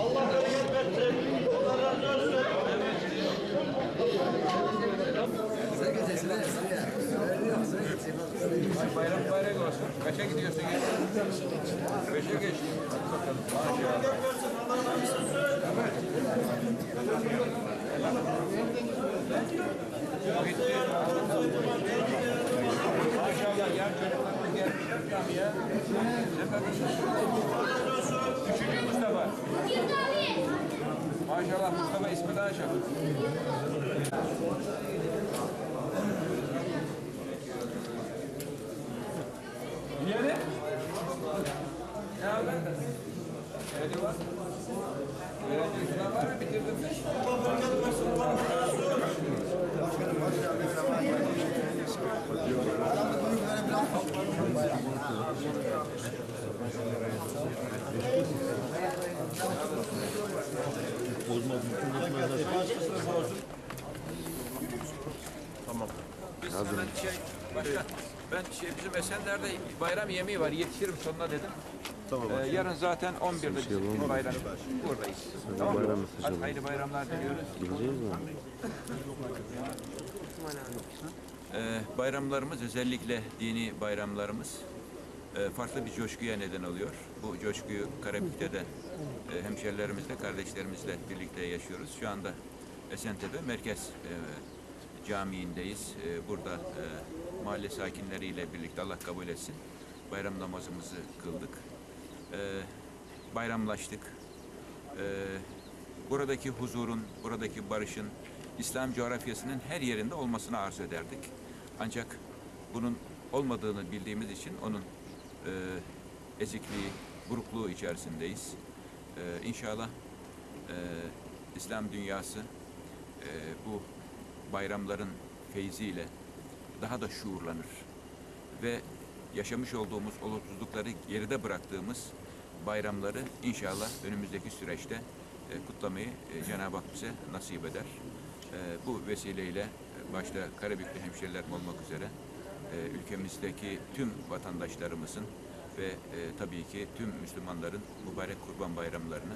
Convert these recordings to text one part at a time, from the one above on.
Allah bereket versin. Allah razı olsun. Bayram bayrak olsun. Kaça gidiyorsun? Beşe geç. Bakalım. Maşallah. Ya çocuklarımız gelmişler camiye. Efendim. Üçüncü Mustafa. Maşallah Mustafa ismi daha çok. Niye? Ne haber? Hadi var. Öğrenci şuna var mı? Bitirdin mi? Allah bereket versin. Allah razı olsun. Biz hemen şey, ben şey bizim Esenler'de bayram yemeği var, yetişirim sonuna dedim. Tamam. Ee, yarın zaten 11'de bizim bayram. Buradayız. Tamam mı? Hadi hayırlı bayramlar diliyoruz. Gideceğiz mi? Ee, bayramlarımız özellikle dini bayramlarımız e, farklı bir coşkuya neden oluyor. Bu coşkuyu Karabük'te de e, hemşerilerimizle, kardeşlerimizle birlikte yaşıyoruz. Şu anda Esentepe Merkez e, Camii'ndeyiz. E, burada e, mahalle sakinleriyle birlikte Allah kabul etsin. Bayram namazımızı kıldık. E, bayramlaştık. E, buradaki huzurun, buradaki barışın İslam coğrafyasının her yerinde olmasını arzu ederdik. Ancak bunun olmadığını bildiğimiz için onun e, ezikliği, burukluğu içerisindeyiz. E, inşallah e, İslam dünyası e, bu bayramların feyziyle daha da şuurlanır ve yaşamış olduğumuz olumsuzlukları geride bıraktığımız bayramları inşallah önümüzdeki süreçte e, kutlamayı e, Cenab-ı Hak bize nasip eder. E, bu vesileyle e, başta Karabüklü hemşerilerim olmak üzere e, ülkemizdeki tüm vatandaşlarımızın ve e, tabii ki tüm Müslümanların mübarek kurban bayramlarını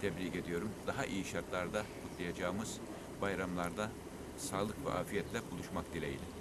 tebrik ediyorum. Daha iyi şartlarda kutlayacağımız bayramlarda sağlık ve afiyetle buluşmak dileğiyle.